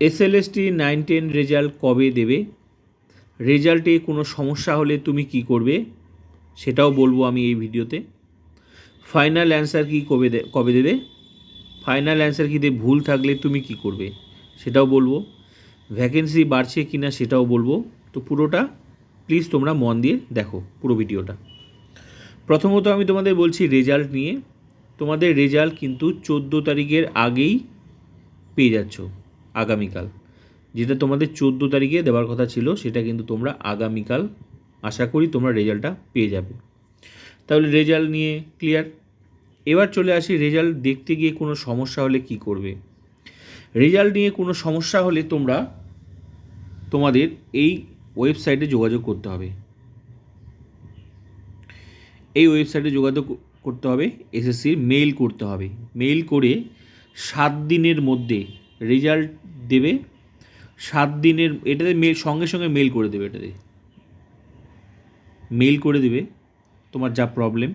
SLST nine ten result কবে দেবে? রেজাল্টে কোনো সমস্যা হলে তুমি কি করবে? সেটাও বলব আমি এই ভিডিওতে। ফাইনাল অ্যান্সার কি কবে কবে দেবে? ফাইনাল অ্যান্সার কি দিয়ে ভুল থাকলে তুমি কি করবে? সেটাও বলব। ভ্যাকেন্সি বাড়ছে কি না সেটাও বলব। তো পুরোটা প্লিজ তোমরা মন দিয়ে দেখো পুরো ভিডিওটা। প্রথমত আমি তোমাদের বলছি রেজাল্ট নিয়ে। তোমাদের রেজাল্ট কিন্তু চোদ্দ তারিখের আগেই পেয়ে যাচ্ছ। আগামীকাল। যেটা তোমাদের চোদ্দ তারিখে দেওয়ার কথা ছিল, সেটা কিন্তু তোমরা আগামীকাল আশা করি তোমরা রেজাল্টটা পেয়ে যাবে। তাহলে রেজাল্ট নিয়ে ক্লিয়ার। এবার চলে আসি, রেজাল্ট দেখতে গিয়ে কোনো সমস্যা হলে কি করবে? রেজাল্ট নিয়ে কোনো সমস্যা হলে তোমরা তোমাদের এই ওয়েবসাইটে যোগাযোগ করতে হবে। এই ওয়েবসাইটে যোগাযোগ করতে হবে, এসএসসির মেইল করতে হবে। মেইল করে সাত দিনের মধ্যে রেজাল্ট দেবে, সাত দিনের, এটাতে মেল সঙ্গে সঙ্গে মেল করে দেবে এটাতে। মেল করে দেবে তোমার যা problem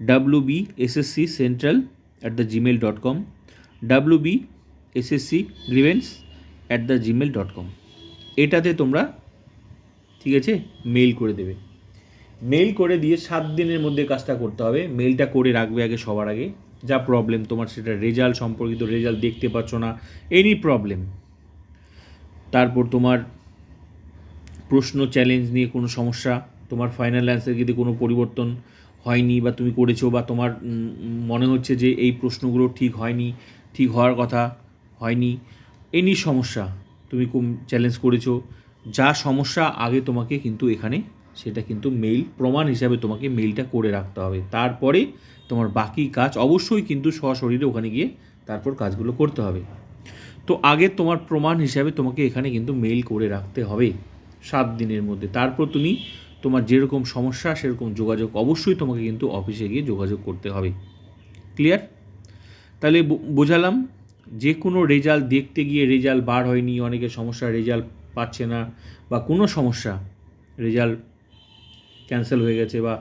W B SSC central at the gmail dot com W B SSC grievance at the gmail dot com এটাতে তোমরা, ঠিক আছে মেল করে দেবে। মেল করে দিয়ে সাত দিনের মধ্যে কাজটা করতে হবে। মেলটা করে রাখবে আগে সবার আগে। যা প্রবলেম তোমার সেটা রেজাল্ট সম্পর্কিত রেজাল্ট দেখতে পাচ্ছ না এনি প্রবলেম তারপর তোমার প্রশ্ন চ্যালেঞ্জ নিয়ে কোনো সমস্যা, তোমার ফাইনাল অ্যান্সার যদি কোনো পরিবর্তন হয়নি বা তুমি করেছ বা তোমার মনে হচ্ছে যে এই প্রশ্নগুলো ঠিক হয়নি, ঠিক হওয়ার কথা হয়নি এনি সমস্যা তুমি চ্যালেঞ্জ করেছ, যা সমস্যা আগে তোমাকে কিন্তু এখানে সেটা কিন্তু মেইল প্রমাণ হিসাবে তোমাকে মেইলটা করে রাখতে হবে। তারপরে তোমার বাকি কাজ অবশ্যই কিন্তু সশরীরে ওখানে গিয়ে তারপর কাজগুলো করতে হবে। তো আগে তোমার প্রমাণ হিসাবে তোমাকে এখানে কিন্তু মেইল করে রাখতে হবে সাত দিনের মধ্যে। তারপর তুমি তোমার যেরকম সমস্যা, সেরকম যোগাযোগ অবশ্যই তোমাকে কিন্তু অফিসে গিয়ে যোগাযোগ করতে হবে। ক্লিয়ার তাহলে বোঝালাম যে কোনো রেজাল্ট দেখতে গিয়ে রেজাল্ট বার হয়নি, অনেকে সমস্যা রেজাল্ট পাচ্ছে না বা কোনো সমস্যা রেজাল্ট ক্যান্সেল হয়ে গেছে বা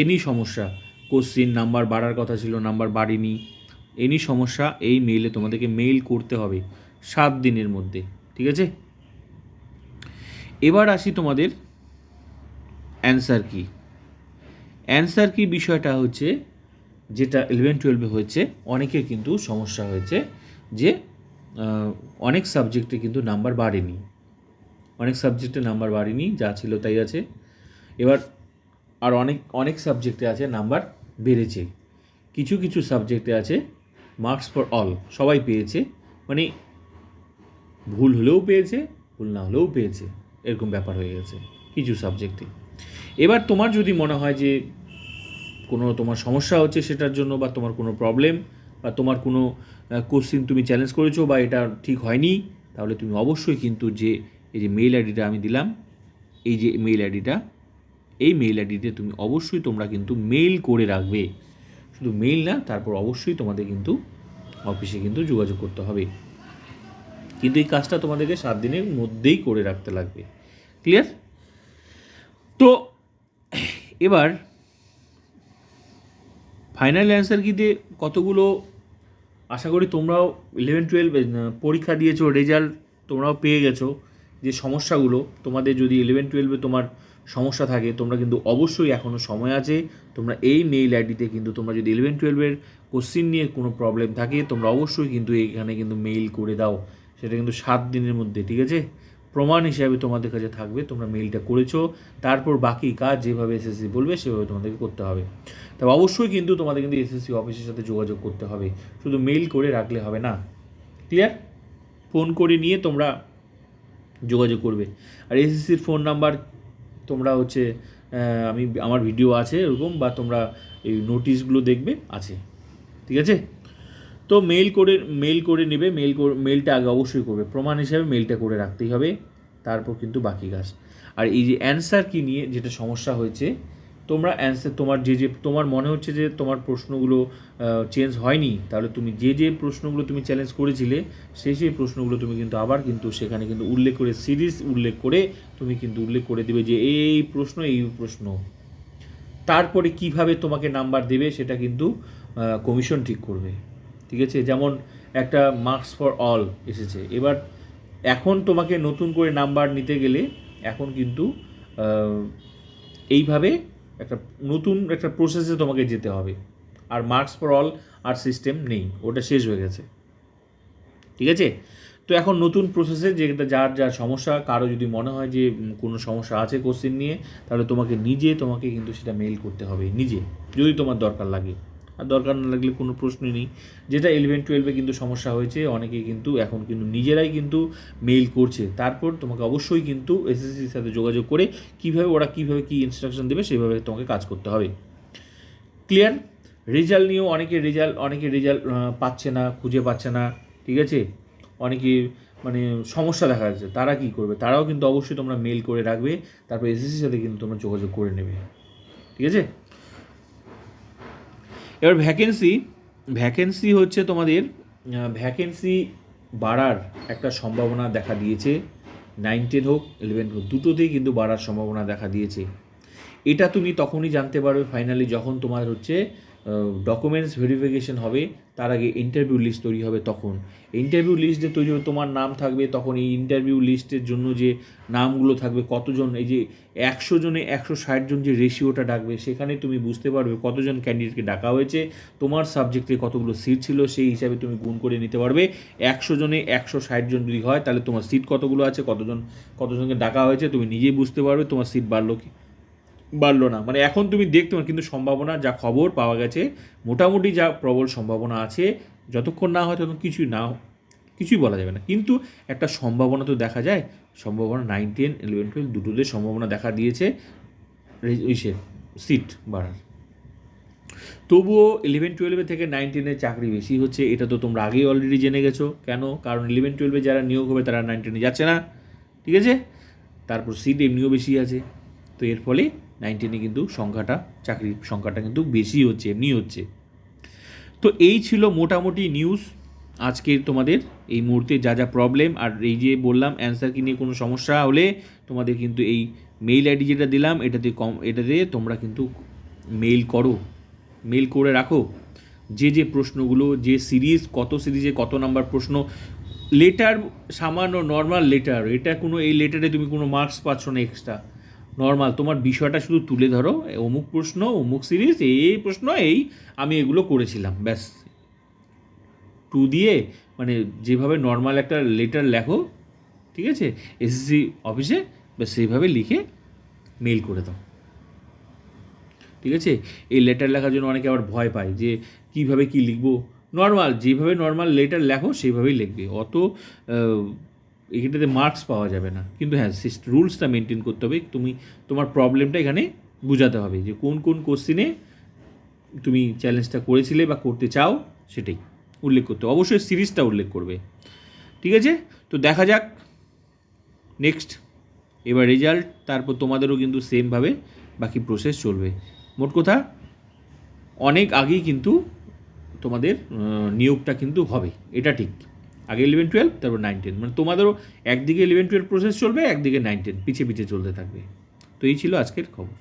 এনি সমস্যা কোশ্চিন নাম্বার বাড়ার কথা ছিল নাম্বার বাড়েনি এনি সমস্যা, এই মেইলে তোমাদেরকে মেইল করতে হবে সাত দিনের মধ্যে, ঠিক আছে? এবার আসি তোমাদের অ্যান্সার কি। অ্যান্সার কি বিষয়টা হচ্ছে, যেটা ইলেভেন টুয়েলভে হয়েছে, অনেকের কিন্তু সমস্যা হয়েছে যে অনেক সাবজেক্টে কিন্তু নাম্বার বাড়েনি, অনেক সাবজেক্টে নাম্বার বাড়েনি, যা ছিল তাই আছে। এবার আর অনেক অনেক সাবজেক্টে আছে নাম্বার বেড়েছে। কিছু কিছু সাবজেক্টে আছে মার্কস ফর অল সবাই পেয়েছে। মানে ভুল হলেও পেয়েছে, ভুল না হলেও পেয়েছে, এরকম ব্যাপার হয়ে গেছে কিছু সাবজেক্টে এবার তোমার যদি মনে হয় যে কোনো তোমার সমস্যা হচ্ছে সেটার জন্য বা তোমার কোনো প্রবলেম বা তোমার কোনো কোশ্চিন তুমি চ্যালেঞ্জ করেছ বা এটা ঠিক হয়নি, তাহলে তুমি অবশ্যই কিন্তু যে, এই যে মেইল আইডিটা আমি দিলাম, এই যে মেইল আইডিটা এই মেইল আইডিতে তুমি অবশ্যই তোমরা কিন্তু মেইল করে রাখবে। শুধু মেইল না, তারপর অবশ্যই তোমাদের কিন্তু অফিসে কিন্তু যোগাযোগ করতে হবে। কিন্তু এই কাজটা তোমাদেরকে সাত দিনের মধ্যেই করে রাখতে লাগবে। ক্লিয়ার তো, এবার ফাইনাল অ্যান্সার কিতে কতগুলো, আশা করি তোমরাও ইলেভেন টুয়েলভ পরীক্ষা দিয়েছ রেজাল্ট তোমরাও পেয়ে গেছো, যে সমস্যাগুলো তোমাদের যদি ইলেভেন টুয়েলভে তোমার সমস্যা থাকে, তোমরা কিন্তু অবশ্যই এখনও সময় আছে। তোমরা এই মেইল আইডিতে কিন্তু তোমরা যদি ইলেভেন টুয়েলভের কোশ্চিন নিয়ে কোনো প্রবলেম থাকে, তোমরা অবশ্যই কিন্তু এখানে কিন্তু মেইল করে দাও। সেটা কিন্তু সাত দিনের মধ্যে, ঠিক আছে? প্রমাণ হিসাবে তোমাদের কাছে থাকবে, তোমরা মেইলটা করেছ। তারপর বাকি কাজ যেভাবে এসএসসি বলবে, সেভাবে তোমাদেরকে করতে হবে। তবে অবশ্যই কিন্তু তোমাদের কিন্তু এসএসসি অফিসের সাথে যোগাযোগ করতে হবে। শুধু মেইল করে রাখলে হবে না। ক্লিয়ার ফোন করে নিয়ে তোমরা যোগাযোগ করবে। আর এসএসসির ফোন নাম্বার তোমরা হচ্ছে আমি, আমার ভিডিও আছে এরকম, বা তোমরা এই নোটিশগুলো দেখবে, আছে। ঠিক আছে? তো মেইল করে মেল করে নেবে মেইল মেলটা আগে অবশ্যই করবে। প্রমাণ হিসাবে মেলটা করে রাখতেই হবে, তারপর কিন্তু বাকি কাজ। আর এই যে অ্যান্সার কি নিয়ে, যেটা সমস্যা হয়েছে তোমরা অ্যান্সার তোমার যে যে, তোমার মনে হচ্ছে যে তোমার প্রশ্নগুলো চেঞ্জ হয়নি, তাহলে তুমি যে যে প্রশ্নগুলো তুমি চ্যালেঞ্জ করেছিলে, সেই সেই প্রশ্নগুলো তুমি কিন্তু আবার কিন্তু সেখানে কিন্তু উল্লেখ করে সিরিজ উল্লেখ করে তুমি কিন্তু উল্লেখ করে দেবে যে এই প্রশ্ন এই প্রশ্ন। তারপরে কীভাবে তোমাকে নাম্বার দেবে সেটা কিন্তু কমিশন ঠিক করবে। ঠিক আছে? যেমন একটা মার্কস ফর অল এসেছে। এবার এখন তোমাকে নতুন করে নাম্বার নিতে গেলে এখন কিন্তু এইভাবে একটা নতুন একটা প্রসেসে তোমাকে যেতে হবে। আর মার্কস ফর অল আর সিস্টেম নেই, ওটা শেষ হয়ে গেছে। ঠিক আছে? তো এখন নতুন প্রসেসে যেটা যার যার সমস্যা, কারও যদি মনে হয় যে কোনো সমস্যা আছে কোশ্চেন নিয়ে, তাহলে তোমাকে নিজে, তোমাকে কিন্তু সেটা মেইল করতে হবে, নিজে, যদি তোমার দরকার লাগে। আর দরকার না লাগলে কোনো প্রশ্নই নেই। যেটা ইলেভেন টুয়েলভে কিন্তু সমস্যা হয়েছে অনেকে কিন্তু এখন কিন্তু নিজেরাই কিন্তু মেইল করছে। তারপর তোমাকে অবশ্যই কিন্তু এসএসসির সাথে যোগাযোগ করে কীভাবে ওরা কীভাবে কী ইনস্ট্রাকশন দেবে সেভাবে তোমাকে কাজ করতে হবে। ক্লিয়ার রেজাল্ট নিয়েও অনেকে রেজাল্ট অনেকে রেজাল্ট পাচ্ছে না, খুঁজে পাচ্ছে না, ঠিক আছে? অনেকে মানে সমস্যা দেখা যাচ্ছে, তারা কি করবে? তারাও কিন্তু অবশ্যই তোমরা মেল করে রাখবে, তারপর এসএসসির সাথে কিন্তু তোমরা যোগাযোগ করে নেবে, ঠিক আছে? এবার ভ্যাকেন্সি ভ্যাকেন্সি হচ্ছে তোমাদের ভ্যাকেন্সি বাড়ার একটা সম্ভাবনা দেখা দিয়েছে। নাইন টেন হোক ইলেভেন হোক, দুটোতেই কিন্তু বাড়ার সম্ভাবনা দেখা দিয়েছে। এটা তুমি তখনই জানতে পারবে ফাইনালি যখন তোমার হচ্ছে ডকুমেন্টস ভেরিফিকেশন হবে, তার আগে ইন্টারভিউ লিস্ট তৈরি হবে তখন। ইন্টারভিউ লিস্ট তৈরি হবে, তোমার নাম থাকবে, তখন এই ইন্টারভিউ লিস্টের জন্য যে নামগুলো থাকবে, কতজন, এই যে একশো জনে, একশো ষাট জন যে রেশিওটা ডাকবে, সেখানে তুমি বুঝতে পারবে কতজন ক্যান্ডিডেটকে ডাকা হয়েছে, তোমার সাবজেক্টে কতগুলো সিট ছিল, সেই হিসাবে তুমি গুণ করে নিতে পারবে। একশো জনে একশো ষাট জন যদি হয়, তাহলে তোমার সিট কতগুলো আছে, কতজন, কতজনকে ডাকা হয়েছে, তুমি নিজেই বুঝতে পারবে, তোমার সিট বাড়লো কি। বাড়লো না। মানে এখন তুমি দেখতে কিন্তু সম্ভাবনা যা খবর পাওয়া গেছে, মোটামুটি যা প্রবল সম্ভাবনা আছে, যতক্ষণ না হয় ততক্ষণ কিছুই না, কিছুই বলা যাবে না। কিন্তু একটা সম্ভাবনা তো দেখা যায়, সম্ভাবনা নাইন টেন ইলেভেন টুয়েলভ দুটোতে সম্ভাবনা দেখা দিয়েছে ইসে সিট বাড়ার। তবুও ইলেভেন টুয়েলভে থেকে নাইন টেনের চাকরি বেশি হচ্ছে, এটা তো তোমরা আগেই অলরেডি জেনে গেছো। কেন? কারণ ইলেভেন টুয়েলভে যারা নিয়োগ হবে, তারা নাইন টেনে যাচ্ছে না। ঠিক আছে? তারপর সিট এমনিও বেশি আছে। তো এর ফলে নাইন টেনে কিন্তু সংখ্যাটা, চাকরির সংখ্যাটা কিন্তু বেশি হচ্ছে, এমনি হচ্ছে। তো এই ছিল মোটামুটি নিউজ আজকের তোমাদের এই মুহূর্তে যা যা প্রবলেম আর এই যে বললাম অ্যান্সার কি নিয়ে কোনো সমস্যা হলে তোমাদের কিন্তু এই মেইল আইডি যেটা দিলাম, এটাতে কম, এটাতে তোমরা কিন্তু মেইল করো মেইল করে রাখো। যে যে প্রশ্নগুলো, যে সিরিজ, কত সিরিজে কত নাম্বার প্রশ্ন লেটার সামান্য নর্মাল লেটার এটা কোনো, এই লেটারে তুমি কোনো মার্কস পাচ্ছ না এক্সট্রা নর্মাল তোমার বিষয়টা শুধু তুলে ধরো অমুক প্রশ্ন, অমুক সিরিজ এই এই প্রশ্ন, এই আমি এগুলো করেছিলাম, ব্যাস। টু দিয়ে মানে যেভাবে নর্মাল একটা লেটার লেখো, ঠিক আছে? এসএসসি অফিসে ব্যাস সেইভাবে লিখে মেল করে দাও। ঠিক আছে? এই লেটার লেখার জন্য অনেকে আবার ভয় পায় যে কীভাবে কি লিখব? নর্মাল যেভাবে নর্মাল লেটার লেখো, সেইভাবেই লিখবে। অত এখানটাতে মার্কস পাওয়া যাবে না। কিন্তু হ্যাঁ রুলসটা মেনটেন করতে হবে। তুমি, তোমার প্রবলেমটা এখানে বোঝাতে হবে যে কোন কোন কোশ্চিনে তুমি চ্যালেঞ্জটা করেছিলে বা করতে চাও সেটাই উল্লেখ করতে। অবশ্যই সিরিজটা উল্লেখ করবে। ঠিক আছে? তো দেখা যাক। নেক্সট এবার রেজাল্ট তারপর তোমাদেরও কিন্তু সেমভাবে বাকি প্রসেস চলবে। মোট কথা, অনেক আগেই কিন্তু তোমাদের নিয়োগটা কিন্তু হবে। এটা ঠিক। আগে ইলেভেন টুয়েলভ তারপর নাইন টেন মানে তোমাদেরও একদিকে ইলেভেন টুয়েলভ প্রসেস চলবে, একদিকে নাইন টেন পিছিয়ে পিছিয়ে চলতে থাকবে। তো এই ছিল আজকের খবর।